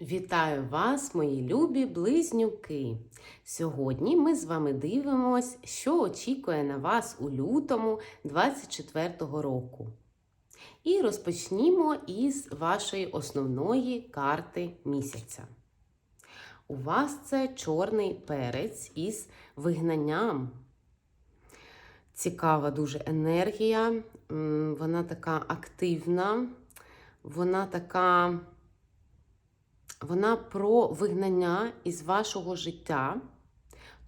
Вітаю вас, мої любі близнюки! Сьогодні ми з вами дивимось, що очікує на вас у лютому 24-го року. І розпочнімо із вашої основної карти місяця. У вас це чорний перець із вигнанням. Цікава дуже енергія, вона така активна, вона така. Вона про вигнання із вашого життя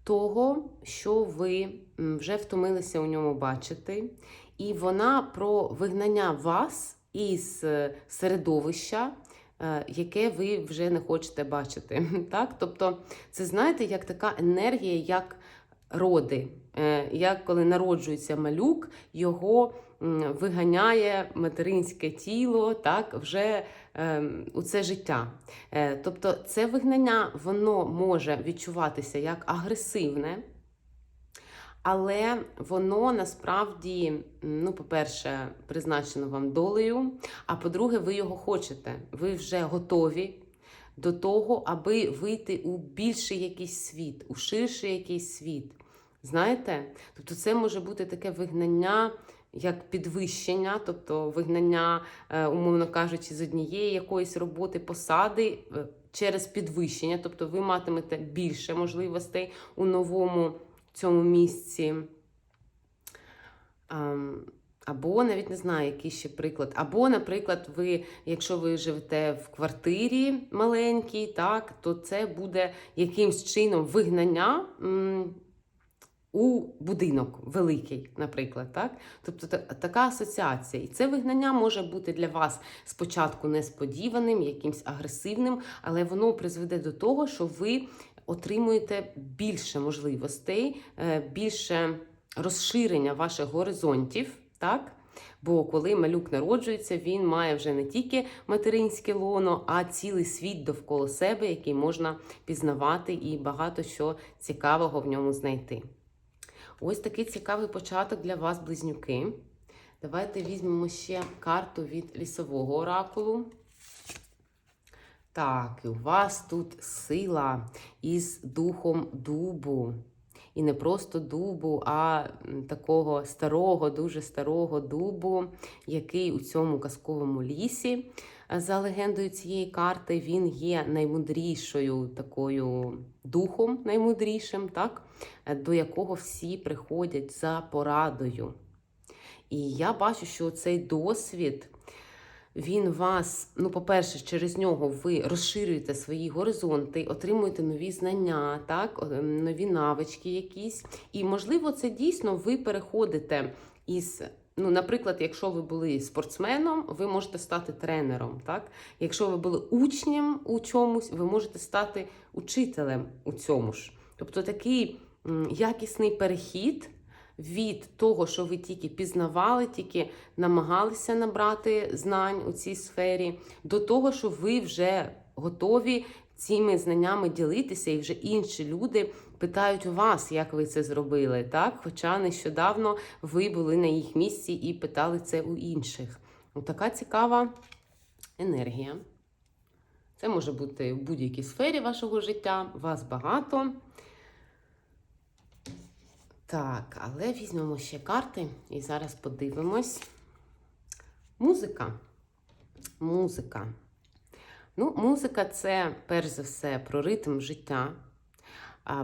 того, що ви вже втомилися у ньому бачити. І вона про вигнання вас із е, середовища, е, яке ви вже не хочете бачити. Так? Тобто, це знаєте, як така енергія, як роди. Е, Як коли народжується малюк, його виганяє материнське тіло, так, вже у це життя. Е, Тобто це вигнання воно може відчуватися як агресивне, але воно насправді, ну, по-перше, призначено вам долею, а по-друге, ви його хочете. Ви вже готові до того, аби вийти у більший якийсь світ, у ширший якийсь світ. Знаєте? Тобто це може бути таке вигнання. Як підвищення, тобто вигнання, е, умовно кажучи, з однієї якоїсь роботи посади е, через підвищення, тобто ви матимете більше можливостей у новому цьому місці. Або навіть не знаю, який ще приклад. Або, наприклад, ви, якщо ви живете в квартирі маленькій, так, то це буде якимсь чином вигнання. У будинок великий, наприклад, так? Тобто така асоціація. І це вигнання може бути для вас спочатку несподіваним, якимсь агресивним, але воно призведе до того, що ви отримуєте більше можливостей, е, більше розширення ваших горизонтів, так? Бо коли малюк народжується, він має вже не тільки материнське лоно, а цілий світ довкола себе, який можна пізнавати і багато що цікавого в ньому знайти. Ось такий цікавий початок для вас, близнюки. Давайте візьмемо ще карту від лісового оракулу. Так, у вас тут сила із духом дубу. І не просто дубу, а такого старого, дуже старого дубу, який у цьому казковому лісі, за легендою цієї карти, він є наймудрішою такою духом, наймудрішим, так? до якого всі приходять за порадою. І я бачу, що цей досвід. Він вас, ну, по-перше, через нього ви розширюєте свої горизонти, отримуєте нові знання, так, нові навички якісь. І, можливо, це дійсно ви переходите із. Ну, наприклад, якщо ви були спортсменом, ви можете стати тренером. Так? Якщо ви були учнем у чомусь, ви можете стати учителем у цьому ж. Тобто такий якісний перехід від того, що ви тільки пізнавали, тільки намагалися набрати знань у цій сфері, до того, що ви вже готові цими знаннями ділитися, і вже інші люди питають у вас, як ви це зробили. Так? Хоча нещодавно ви були на їх місці і питали це у інших. Така цікава енергія. Це може бути в будь-якій сфері вашого життя, вас багато. Так, але візьмемо ще карти і зараз подивимось. Музика. Музика. Ну, музика це перш за все про ритм життя,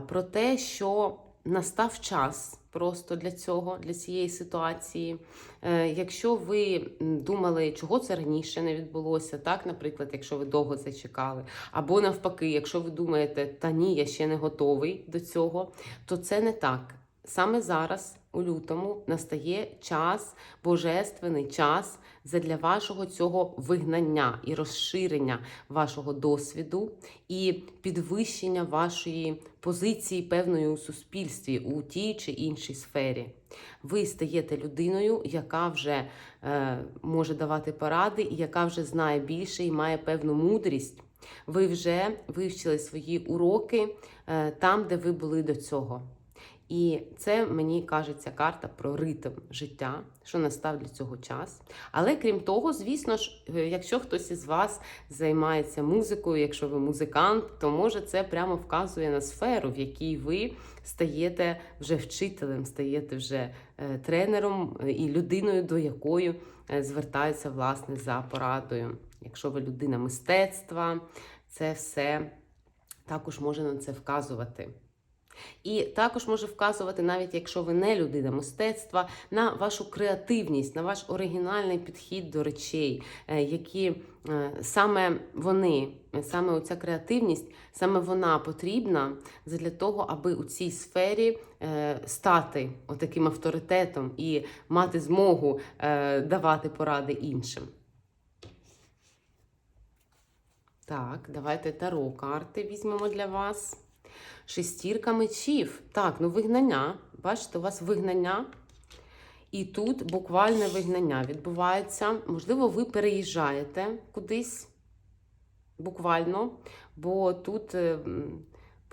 про те, що настав час просто для цього, для цієї ситуації. Е, Якщо ви думали, чого це раніше не відбулося, так, наприклад, якщо ви довго це чекали, або навпаки, якщо ви думаєте, та ні, я ще не готовий до цього, то це не так. Саме зараз, у лютому, настає час, божественний час задля вашого цього вигнання і розширення вашого досвіду і підвищення вашої позиції певної у суспільстві у тій чи іншій сфері. Ви стаєте людиною, яка вже е, може давати поради, і яка вже знає більше і має певну мудрість. Ви вже вивчили свої уроки е, там, де ви були до цього. І це мені кажеться карта про ритм життя, що настав для цього час. Але крім того, звісно ж, е, якщо хтось із вас займається музикою, якщо ви музикант, то може це прямо вказує на сферу, в якій ви стаєте вже вчителем, стаєте вже е, тренером е, і людиною, до якої звертаються власне за порадою. Якщо ви людина мистецтва, це все також може на це вказувати. І також може вказувати, навіть якщо ви не людина мистецтва, на вашу креативність, на ваш оригінальний підхід до речей, е, які е, саме вони, е, саме оця креативність, саме вона потрібна для того, аби у цій сфері стати отаким авторитетом і мати змогу давати поради іншим. Так, давайте таро карти візьмемо для вас. Шестірка мечів. Так, ну вигнання. Бачите, у вас вигнання. І тут буквальне вигнання відбувається. Можливо, ви переїжджаєте кудись буквально, бо тут е,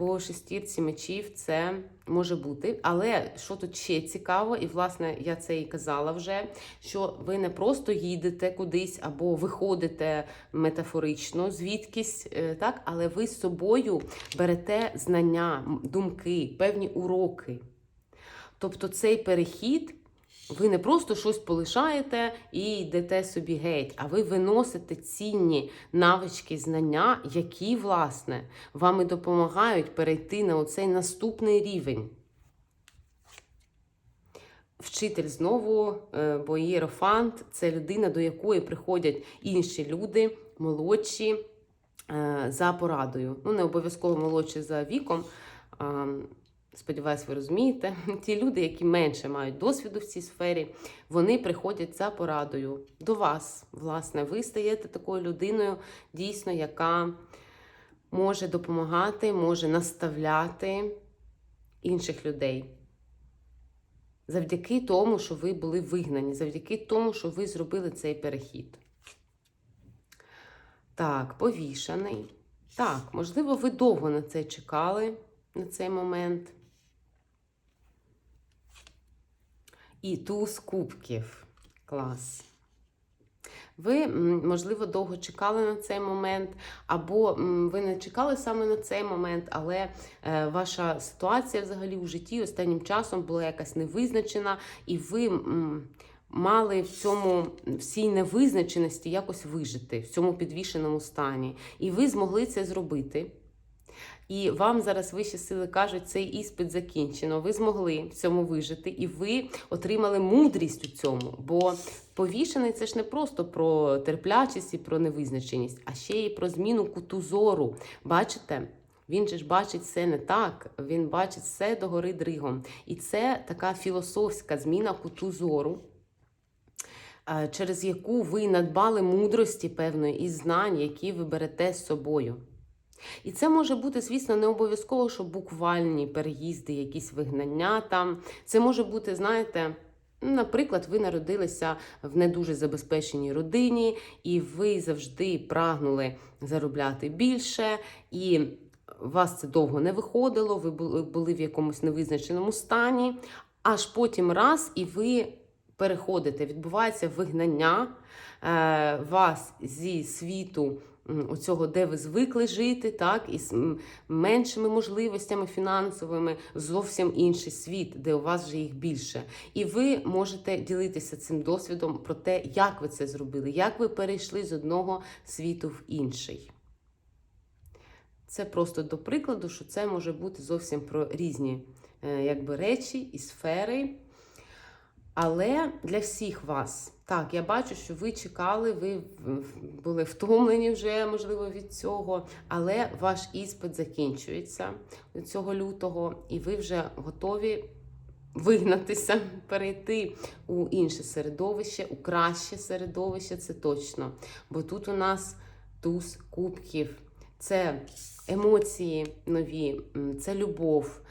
по шестірці мечів це може бути. Але що тут ще цікаво, і власне я це і казала вже, що ви не просто їдете кудись або виходите метафорично звідкись, е, так, але ви з собою берете знання, думки, певні уроки. Тобто цей перехід. Ви не просто щось полишаєте і йдете собі геть, а ви виносите цінні навички, знання, які, власне, вам і допомагають перейти на оцей наступний рівень. Вчитель знову, е, бо ієрофант це людина, до якої приходять інші люди, молодші е, за порадою. Ну, не обов'язково молодші за віком. Сподіваюсь, ви розумієте. Ті люди, які менше мають досвіду в цій сфері, вони приходять за порадою до вас. Власне, ви стаєте такою людиною, дійсно, яка може допомагати, може наставляти інших людей. Завдяки тому, що ви були вигнані, завдяки тому, що ви зробили цей перехід. Так, повішаний. Так, можливо, ви довго на це чекали, на цей момент. І туз кубків. Клас. Ви, можливо, довго чекали на цей момент, або ви не чекали саме на цей момент, але е, ваша ситуація взагалі у житті останнім часом була якась невизначена, і ви мали в цьому всій невизначеності якось вижити, в цьому підвішеному стані. І ви змогли це зробити. І вам зараз вищі сили кажуть, цей іспит закінчено. Ви змогли в цьому вижити, і ви отримали мудрість у цьому. Бо повішений це ж не просто про терплячість і про невизначеність, а ще й про зміну куту зору. Бачите? Він же ж бачить все не так, він бачить все догори дригом. І це така філософська зміна куту зору, е, через яку ви надбали мудрості певної і знань, які ви берете з собою. І це може бути, звісно, не обов'язково, що буквальні переїзди, якісь вигнання там. Це може бути, знаєте, наприклад, ви народилися в не дуже забезпеченій родині, і ви завжди прагнули заробляти більше, і вас це довго не виходило, ви були в якомусь невизначеному стані, аж потім раз, і ви переходите, відбувається вигнання е, вас зі світу оцього, де ви звикли жити, так, із меншими можливостями фінансовими, зовсім інший світ, де у вас вже їх більше. І ви можете ділитися цим досвідом про те, як ви це зробили, як ви перейшли з одного світу в інший. Це просто до прикладу, що це може бути зовсім про різні е, якби, речі і сфери. Але для всіх вас, так, я бачу, що ви чекали, ви були втомлені вже, можливо, від цього, але ваш іспит закінчується цього лютого, і ви вже готові вигнатися, перейти у інше середовище, у краще середовище, це точно. Бо тут у нас туз кубків, це емоції нові, це любов,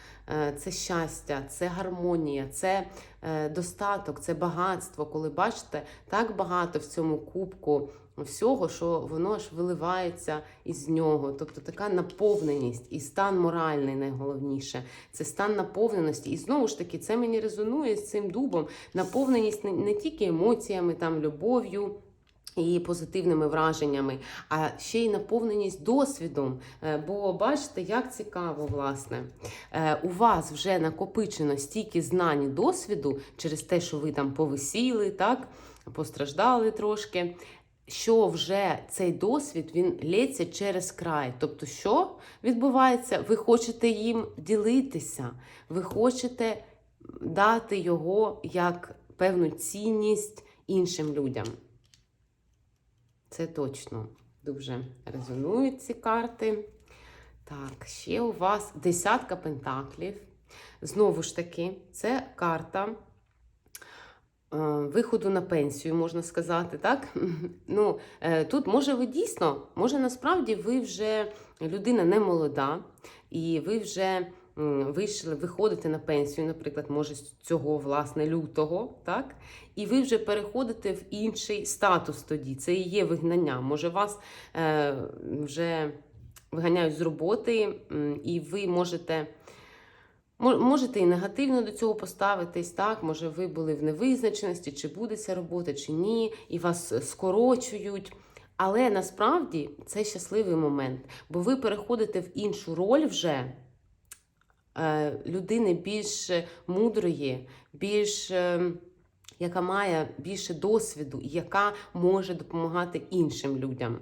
це щастя, це гармонія, це е, достаток, це багатство. Коли бачите, так багато в цьому кубку всього, що воно аж виливається із нього. Тобто така наповненість і стан моральний найголовніше. Це стан наповненості. І знову ж таки, це мені резонує з цим дубом. Наповненість не, не тільки емоціями, там любов'ю. І позитивними враженнями, а ще й наповненість досвідом. Е, Бо бачите, як цікаво, власне, Е, у вас вже накопичено стільки знань і досвіду через те, що ви там повисіли, так, постраждали трошки. Що вже цей досвід він лється через край. Тобто, що відбувається? Ви хочете їм ділитися, ви хочете дати його як певну цінність іншим людям. Це точно дуже резонують ці карти. Так, ще у вас десятка пентаклів. Знову ж таки, це карта е, виходу на пенсію, можна сказати, так? Ну, е, тут, може, ви дійсно, може, насправді ви вже людина не молода, і ви вже вийшли, виходите на пенсію, наприклад, може, з цього, власне, лютого, так? І ви вже переходите в інший статус тоді. Це і є вигнання. Може, вас е, вже виганяють з роботи, і ви можете. Можете і негативно до цього поставитись, так? Може, ви були в невизначеності, чи буде ця робота, чи ні, і вас е, скорочують. Але насправді це щасливий момент, бо ви переходите в іншу роль вже е, людини більш мудрої, більш, е, яка має більше досвіду, яка може допомагати іншим людям.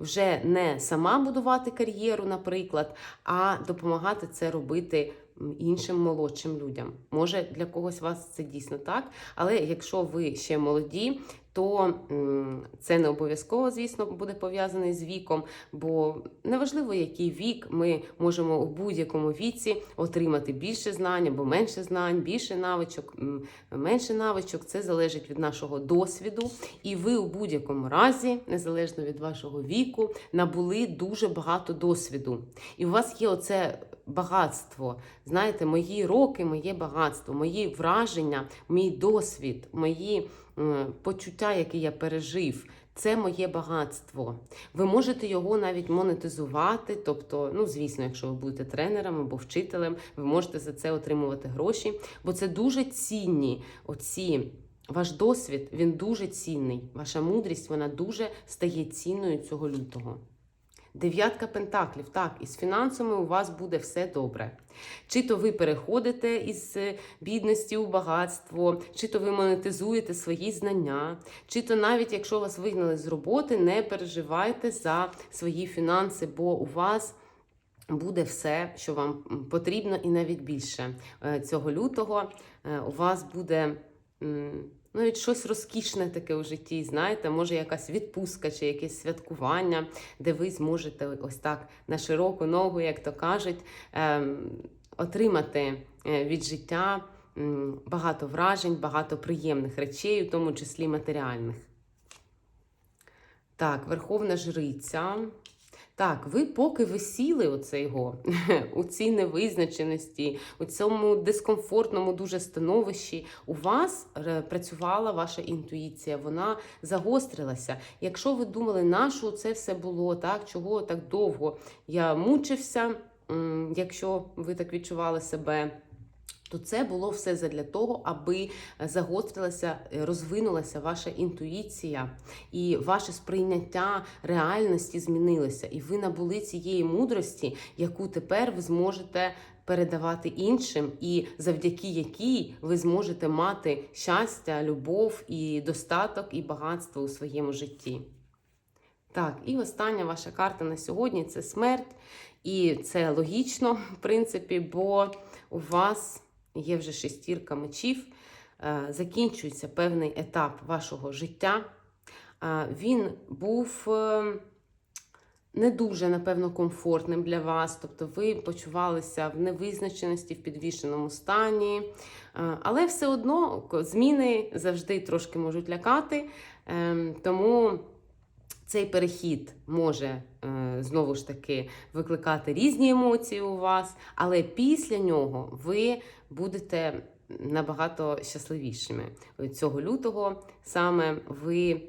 Вже не сама будувати кар'єру, наприклад, а допомагати це робити іншим молодшим людям. Може, для когось вас це дійсно так, але якщо ви ще молоді, то це не обов'язково, звісно, буде пов'язане з віком, бо неважливо, який вік, ми можемо у будь-якому віці отримати більше знань або менше знань, більше навичок, менше навичок. Це залежить від нашого досвіду. І ви у будь-якому разі, незалежно від вашого віку, набули дуже багато досвіду. І у вас є оце багатство. Знаєте, мої роки, моє багатство, мої враження, мій досвід, мої почуття, які я пережив. Це моє багатство. Ви можете його навіть монетизувати. Тобто, ну звісно, якщо ви будете тренером або вчителем, ви можете за це отримувати гроші, бо це дуже цінні оці. Ваш досвід він дуже цінний. Ваша мудрість вона дуже стає цінною цього лютого. Дев'ятка пентаклів. Так, із фінансами у вас буде все добре. Чи то ви переходите із е, бідності у багатство, чи то ви монетизуєте свої знання, чи то навіть якщо вас вигнали з роботи, не переживайте за свої фінанси, бо у вас. Буде все, що вам потрібно, і навіть більше Е, цього лютого е, у вас буде навіть щось розкішне таке у житті. Знаєте, може якась відпустка чи якесь святкування, де ви зможете ось так на широку ногу, як то кажуть, ем, отримати е, від життя багато вражень, багато приємних речей, у тому числі матеріальних. Так, Верховна Жриця. Так, ви поки висіли оцейго, у цій невизначеності, у цьому дискомфортному дуже становищі, у вас працювала ваша інтуїція, вона загострилася. Якщо ви думали, на що це все було, так, чого так довго я мучився, якщо ви так відчували себе. То це було все задля того, аби загострилася, е, розвинулася ваша інтуїція і ваше сприйняття реальності змінилося. І ви набули цієї мудрості, яку тепер ви зможете передавати іншим, і завдяки якій ви зможете мати щастя, любов і достаток і багатство у своєму житті. Так, і остання ваша карта на сьогодні це смерть. І це логічно, в принципі, бо у вас є вже шестірка мечів, е, закінчується певний етап вашого життя. Е, Він був е, не дуже, напевно, комфортним для вас, тобто ви почувалися в невизначеності, в підвішеному стані. Але все одно зміни завжди трошки можуть лякати. Ем, Тому Цей перехід може е, знову ж таки викликати різні емоції у вас, але після нього ви будете набагато щасливішими. Цього лютого саме ви.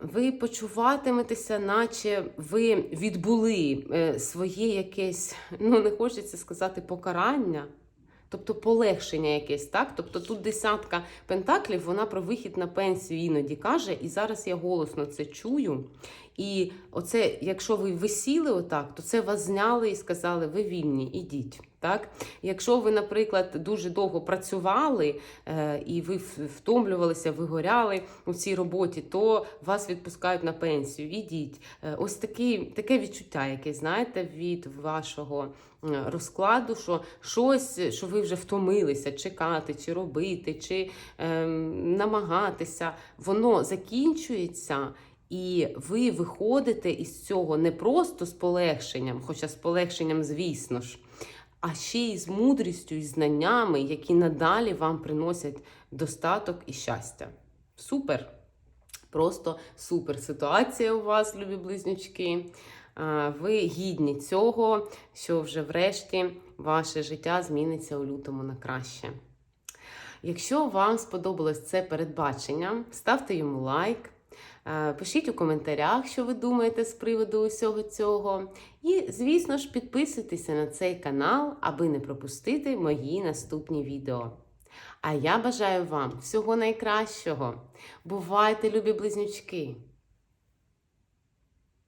Ви почуватиметеся, наче ви відбули е, своє якесь, ну не хочеться сказати, покарання, тобто полегшення якесь, так? Тобто тут десятка пентаклів, вона про вихід на пенсію іноді каже, і зараз я голосно це чую. І оце, якщо ви висіли отак, то це вас зняли і сказали, ви вільні, ідіть. Так? Якщо ви, наприклад, дуже довго працювали е, і ви втомлювалися, вигоряли у цій роботі, то вас відпускають на пенсію. Ідіть. Е, ось такі, таке відчуття, яке знаєте, від вашого е, розкладу, що щось, що ви вже втомилися чекати, чи робити, чи ем, намагатися, воно закінчується. І ви виходите із цього не просто з полегшенням, хоча з полегшенням, звісно ж, а ще й з мудрістю і знаннями, які надалі вам приносять достаток і щастя. Супер! Просто супер ситуація у вас, любі близнючки. Ви гідні цього, що вже врешті ваше життя зміниться у лютому на краще. Якщо вам сподобалось це передбачення, ставте йому лайк. Е, Пишіть у коментарях, що ви думаєте з приводу усього цього. І, звісно ж, підписуйтеся на цей канал, аби не пропустити мої наступні відео. А я бажаю вам всього найкращого. Бувайте, любі близнючки!